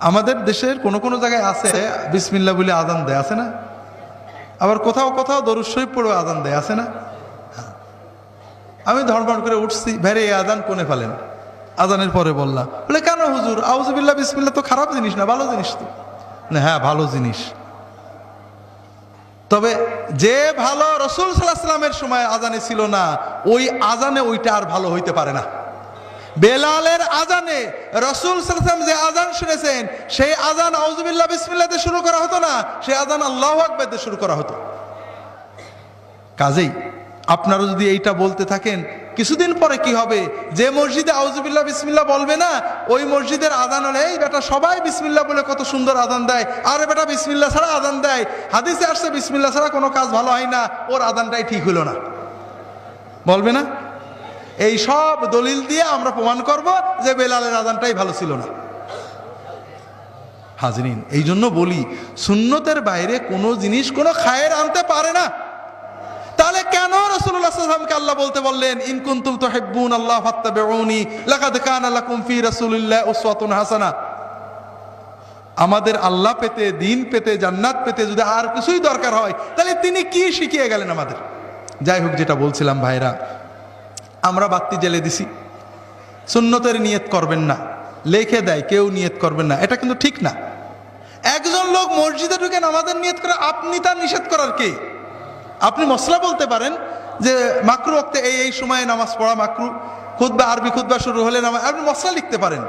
আমাদের দেশের কোনো কোনো জায়গায় আছে বিসমিল্লা বলে আজান দেয় আছে না? আবার কোথাও কোথাও দরুদ শরীফ পড়ে আজান দেয় আছে না? হ্যাঁ। আমি ধর্মণ করে উঠছি ভেরে এই আজান কোনে ফেলেন? আজানের পরে বললাম বলে কেন হুজুর? আউজবিল্লা বিসমিল্লা তো খারাপ জিনিস না ভালো জিনিস তো। না, হ্যাঁ ভালো জিনিস। তবে যে ভালো রসুল সাল্লাহ সাল্লামের সময় আজানে ছিল না ওই আজানে ওইটা আর ভালো হইতে পারে না। বেলালের আজানে রসুল সাল্লাম যে আজান শুনেছেন, সেই আজান আউজুবিল্লাহ বিসমিল্লাতে শুরু করা হতো না? সেই আজান আল্লাহ আকবরতে শুরু করা হতো। কাজেই আপনারা যদি এইটা বলতে থাকেন, কিছুদিন পরে কি হবে? যে মসজিদে আউজুবিল্লাহ বিসমিল্লা বলবে না, ওই মসজিদের আদান হলে, এই বেটা সবাই বিসমিল্লা বলে কত সুন্দর আদান দেয়। আরে বেটা বিসমিল্লা ছাড়া আদান দেয়। হাদিসে আসছে বিসমিল্লা ছাড়া কোনো কাজ ভালো হয় না। ওর আদানটাই ঠিক হলো না। বলবে না? এই সব দলিল দিয়ে আমরা প্রমাণ করব যে বেলালের আদানটাই ভালো ছিল না। হাজরিন, এই জন্য বলি, সুন্নতের বাইরে কোনো জিনিস, কোনো খায়ের আনতে পারে না। তাহলে কেন রসুল্লাহ সাল্লামকে আল্লাহ বলতে বললেন ইনকুন্তুম তো হেব্বুন আল্লাহ ফাত্তাবিউনি, লাকাদ কানা রাসূলিল্লাহ হাসানা। আমাদের আল্লাহ পেতে, দিন পেতে, জান্নাত পেতে যদি আর কিছুই দরকার হয়, তাহলে তিনি কি শিখিয়ে গেলেন আমাদের? যাই হোক, যেটা বলছিলাম ভাইরা আমরা বাত্তি জেলে দিছি। সুন্নতের নিয়ত করবেন না। লেখে দেয়, কেউ নিয়ত করবেন না। এটা কিন্তু ঠিক না। একজন লোক মসজিদে ঢুকে নামাজের নিয়ত করে, আপনি তার নিষেধ করার কে? আপনি মশলা বলতে পারেন যে, মাকরু ওক্তে এই এই সময়ে নামাজ পড়া মাকরু। খুদ্া আরবি খুদ্া শুরু হলে নামাজ আপনি মশলা লিখতে পারেন।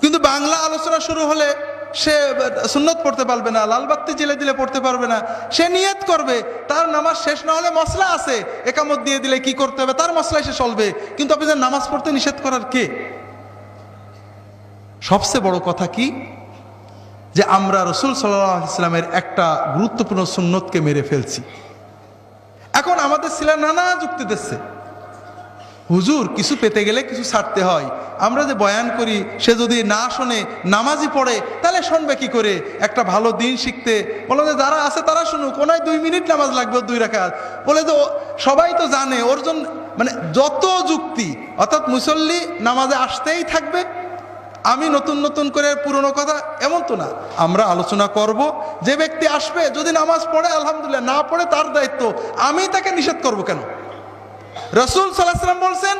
কিন্তু বাংলা আলোচনা শুরু হলে সে সুন্নত পড়তে পারবে না লাল বাত্তি জেলে দিলে পড়তে পারবে না। সে নিয়ত করবে, তার নামাজ শেষ না হলে মশলা আছে। একামত দিয়ে দিলে কি করতে হবে? তার মশলায় সে চলবে। কিন্তু আপনি যে নামাজ পড়তে নিষেধ করার কে? সবচেয়ে বড় কথা কি? যে আমরা রসুল সাল্লাহ ইসলামের একটা গুরুত্বপূর্ণ সুন্নতকে মেরে ফেলছি। এখন আমাদের ছেলে নানা যুক্তি দিচ্ছে। হুজুর, কিছু পেতে গেলে কিছু ছাড়তে হয়। আমরা যে বয়ান করি, সে যদি না শোনে নামাজি পড়ে, তাহলে শুনবে কি করে? একটা ভালো দিন শিখতে। বলে যে, যারা আছে তারা শুনুক কোনায় দুই মিনিট নামাজ লাগবে দুই রাখাত বলে যে সবাই তো জানে, ওর জন্য মানে যত যুক্তি, অর্থাৎ মুসল্লি নামাজে আসতেই থাকবে, আমি নতুন নতুন করে পুরনো কথা, এমন তো না। আমরা আলোচনা করব, যে ব্যক্তি আসবে, যদি নামাজ পড়ে, আলহামদুলিল্লাহ, না পড়ে তার দায়িত্ব, আমি তাকে নিষেধ করব কেন? রসুল সাল্লাহাম বলছেন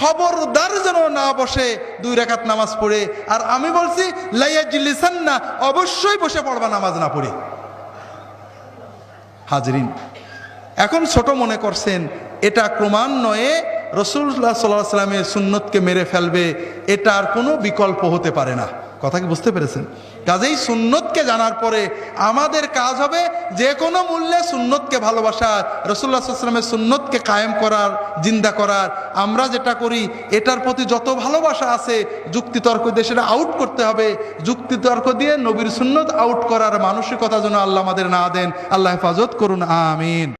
খবরদার যেন না বসে দুই রেখাত নামাজ পড়ে। আর আমি বলছি লাইয়াজলিসান্না অবশ্যই বসে পড়বা, নামাজ না পড়ে। হাজরিন, এখন ছোট মনে করছেন, এটা ক্রমান্বয়ে রসুল্লাহ সাল্লাহ সাল্লামের সুন্নতকে মেরে ফেলবে, এটার কোনো বিকল্প হতে পারে না। কথা কি বুঝতে পেরেছেন? কাজেই সুন্নতকে জানার পরে আমাদের কাজ হবে যে কোনো মূল্যে সুন্নতকে ভালোবাসা রসুল্লাহ সাল্লামের সুন্নতকে কায়েম করার, জিন্দা করার, আমরা যেটা করি এটার প্রতি যত ভালোবাসা আছে যুক্তিতর্ক দিয়ে সেটা আউট করতে হবে। যুক্তিতর্ক দিয়ে নবীর সুন্নত আউট করার মানসিকতা যেন আল্লাহ আমাদের না দেন, আল্লাহ হেফাজত করুন, আমিন।